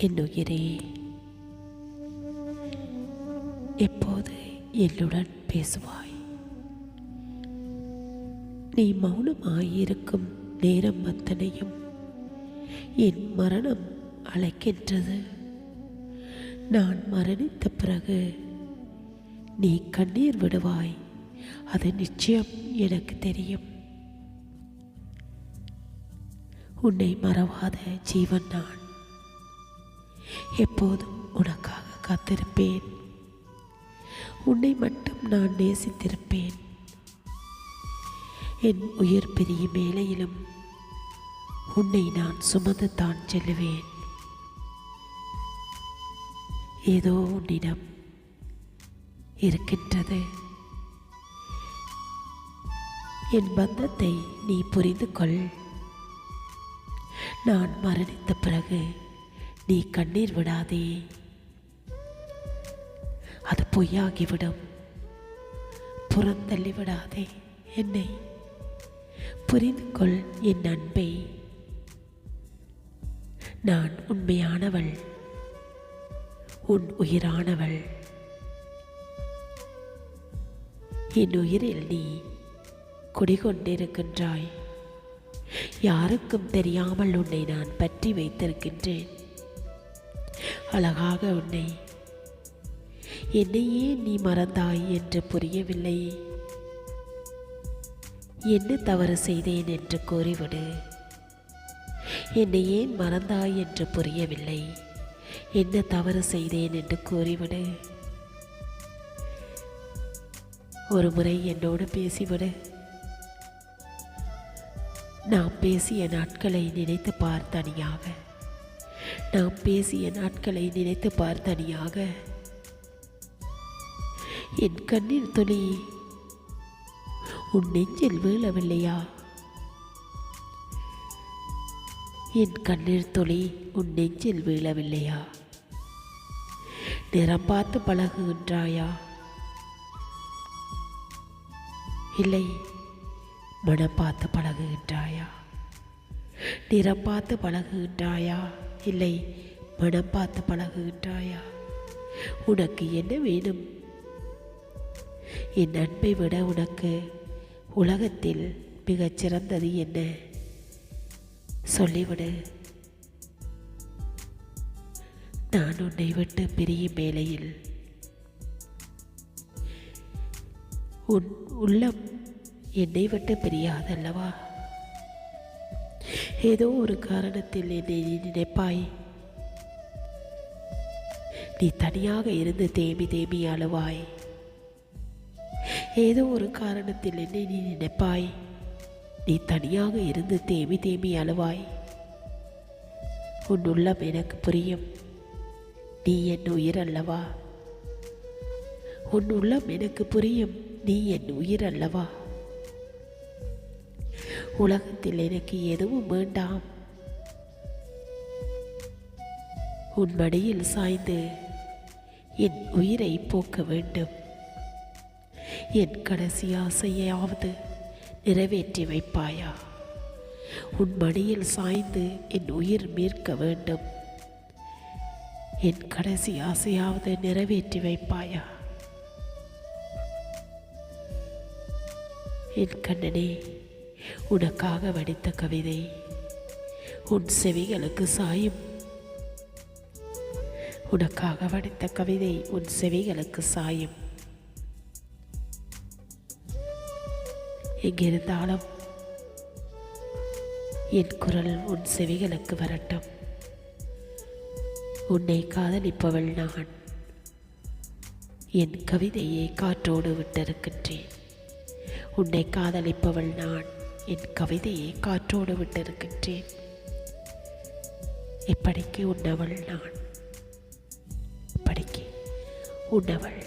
என்னுயிரே. எப்போது என்னுடன் பேசுவாய்? நீ மௌனமாயிருக்கும் நேரம் அத்தனையும் என் மரணம் அழைக்கின்றது. நான் மரணித்த பிறகு நீ கண்ணீர் விடுவாய். அது நிச்சயம் எனக்கு தெரியும். உன்னை மறவாத ஜீவன் நான். எப்போதும் உனக்காக காத்திருப்பேன். உன்னை மட்டும் நான் நேசித்திருப்பேன். என் உயிர் பிரியும் மேலையிலும் உன்னை நான் சுமந்து தான் செல்லுவேன் ஏதோ உன்னிடம் இருக்கின்றது. என் பந்தத்தை நீ புரிந்து கொள். நான் மரணித்த பிறகு நீ கண்ணீர் விடாதே. அது பொய்யாகிவிடும். புறந்தள்ளி விடாதே என்னை. புரிந்து கொள் என் அன்பை. நான் உண்மையானவள். உன் உயிரானவள். என் உயிரில் நீ குடிகொண்டிருக்கின்றாய். யாருக்கும் தெரியாமல் உன்னை நான் பற்றி வைத்திருக்கின்றேன். அழகாக உன்னை. என்னையே நீ மறந்தாய் என்று புரியவில்லை. என்ன தவறு செய்தேன் என்று கூறிவிடு. என்னை ஏன் மறந்தாய் என்று புரியவில்லை. என்ன தவறு செய்தேன் என்று கூறிவிடு. ஒரு முறை என்னோடு பேசிவிடு. நாம் பேசிய நாட்களை நினைத்து பார் தனியாக. நாம் பேசிய நாட்களை நினைத்து பார்த்தனியாக என் கண்ணீர் துளி உன் நெஞ்சில் வீழவில்லையா? என் கண்ணீர் துளி உன் நெஞ்சில் வீழவில்லையா? நிறம் பார்த்து பழகுகின்றாயா? இல்லை மனம் பார்த்து பழகுகின்றாயா? நிறம் பார்த்து பழகுகின்றாயா? இல்லை. மனம் பார்த்து பழகுகின்றாயா? உனக்கு என்ன வேணும்? என் அன்பை விட உனக்கு உலகத்தில் மிகச் சிறந்தது என்ன? சொல்லிவிடு. நான் உன்னை விட்டு பிரியும் வேளையில் உன் உள்ளம் என்னை விட்டு பிரியாதல்லவா? ஏதோ ஒரு காரணத்தில் என்னை நீ நினைப்பாய்? நீ தனியாக இருந்து தேம்பி தேம்பி அழுவாய்? ஏதோ ஒரு காரணத்தில் என்னை நீ நினைப்பாய்? நீ தனியாக இருந்து தேம்பி தேம்பி அழுவாய்? உன் உள்ளம் எனக்கு புரியும். நீ என் உயிர் அல்லவா உன் உள்ளம் எனக்கு புரியும். நீ என் உயிர் அல்லவா உலகத்தில் எனக்கு எதுவும் வேண்டாம். உன் மடியில் சாய்ந்து என் உயிரை போக்க வேண்டும். என் கடைசி ஆசையாவது நிறைவேற்றி வைப்பாயா? உன் மடியில் சாய்ந்து என் உயிர் மீட்க வேண்டும். என் கடைசி ஆசையாவது நிறைவேற்றி வைப்பாயா? என் கண்ணனே உனக்காக வடித்த கவிதை. உன் செவிகளுக்கு சாயும். உனக்காக வடித்த கவிதை உன் செவிகளுக்கு சாயும். எங்கிருந்தாலும் என் குரல் உன் செவிகளுக்கு வரட்டும். உன்னை காதலிப்பவள் நான். என் கவிதையை காற்றோடு விட்டிருக்கின்றேன். உன்னை காதலிப்பவள் நான். என் கவிதையை காற்றோடு விட்டிருக்கின்றேன். இப்படிக்கு உண்டவள் நான். இப்படிக்கு உண்டவள்